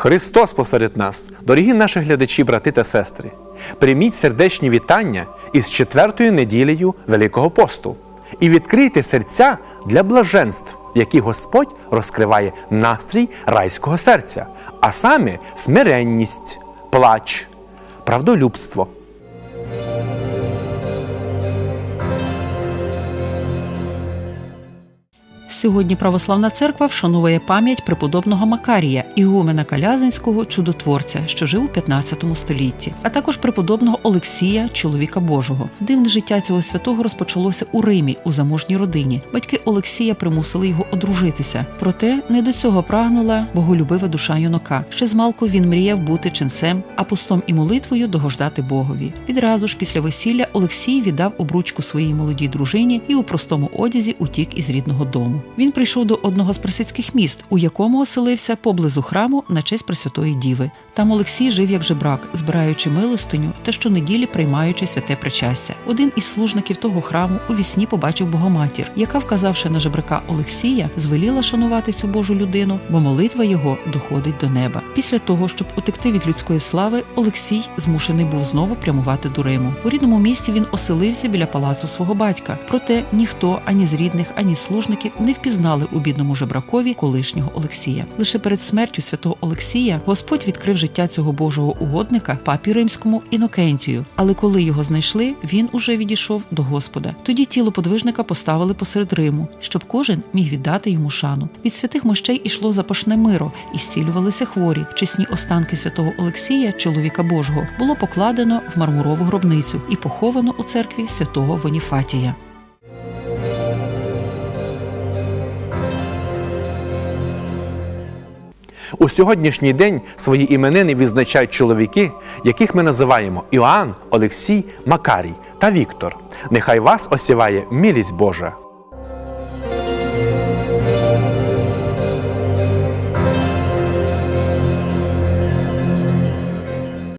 Христос посеред нас, дорогі наші глядачі, брати та сестри, прийміть сердечні вітання із четвертою неділею Великого посту і відкрийте серця для блаженств, які Господь розкриває настрій райського серця, а саме смиренність, плач, правдолюбство. Сьогодні православна церква вшановує пам'ять преподобного Макарія, ігумена Калязинського чудотворця, що жив у 15 столітті, а також преподобного Олексія, чоловіка Божого. Дивне життя цього святого розпочалося у Римі у заможній родині. Батьки Олексія примусили його одружитися. Проте не до цього прагнула боголюбива душа юнака. Ще змалку він мріяв бути ченцем, а постом і молитвою догождати Богові. Відразу ж після весілля Олексій віддав обручку своїй молодій дружині і у простому одязі утік із рідного дому. Він прийшов до одного з присицьких міст, у якому оселився поблизу храму на честь Пресвятої Діви. Там Олексій жив як жебрак, збираючи милостиню та щонеділі приймаючи святе причастя. Один із служників того храму у вісні побачив Богоматір, яка, вказавши на жебрака Олексія, звеліла шанувати цю Божу людину, бо молитва його доходить до неба. Після того, щоб утекти від людської слави, Олексій змушений був знову прямувати до Риму. У рідному місті він оселився біля палацу свого батька. Проте ніхто ані з рідних, ані служників не впізнали у бідному жебракові колишнього Олексія. Лише перед смертю святого Олексія Господь відкрив життя цього Божого угодника папі римському Інокентію. Але коли його знайшли, він уже відійшов до Господа. Тоді тіло подвижника поставили посеред Риму, щоб кожен міг віддати йому шану. Від святих мощей ішло запашне миро, і зцілювалися хворі. Чесні останки святого Олексія, чоловіка Божого, було покладено в мармурову гробницю і поховано у церкві святого Воніфатія. У сьогоднішній день свої іменини відзначають чоловіки, яких ми називаємо Іоанн, Олексій, Макарій та Віктор. Нехай вас осіває милість Божа.